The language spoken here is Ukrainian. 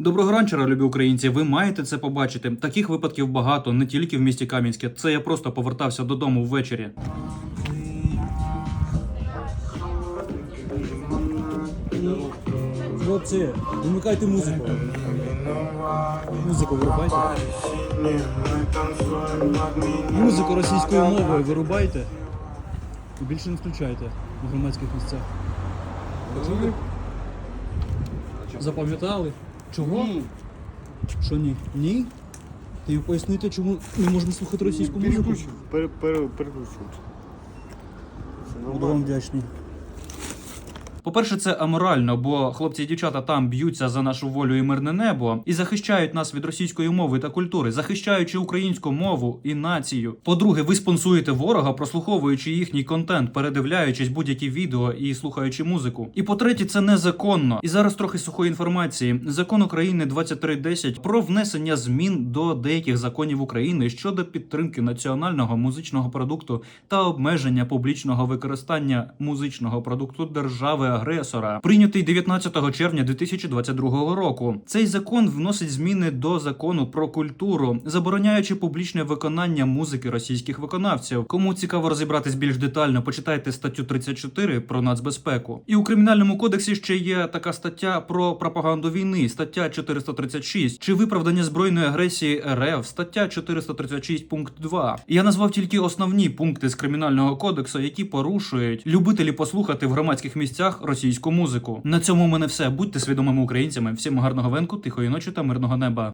Доброго ранчера, любі українці. Ви маєте це побачити. Таких випадків багато, не тільки в місті Кам'янське. Це я просто повертався додому ввечері. Хлопці, вимикайте музику. Музику вирубайте. Музику російською мовою вирубайте. І більше не включайте в громадських місцях. Почули? Чого? Що ні? Ні? Ти пояснити, чому не можемо слухати російську музику? Переключу. Пере, Буду вам вдячний. По-перше, це аморально, бо хлопці і дівчата там б'ються за нашу волю і мирне небо і захищають нас від російської мови та культури, захищаючи українську мову і націю. По-друге, ви спонсуєте ворога, прослуховуючи їхній контент, передивляючись будь-які відео і слухаючи музику. І по-третє, це незаконно. І зараз трохи сухої інформації. Закон України 2310 про внесення змін до деяких законів України щодо підтримки національного музичного продукту та обмеження публічного використання музичного продукту держави агресора, прийнятий 19 червня 2022 року. Цей закон вносить зміни до закону про культуру, забороняючи публічне виконання музики російських виконавців. Кому цікаво розібратись більш детально, почитайте статтю 34 про нацбезпеку. І у кримінальному кодексі ще є така стаття про пропаганду війни, стаття 436, чи виправдання збройної агресії РФ, стаття 436 пункт 2. Я назвав тільки основні пункти з кримінального кодексу, які порушують любителі послухати в громадських місцях російську музику. На цьому у мене все. Будьте свідомими українцями. Всім гарного венку, тихої ночі та мирного неба.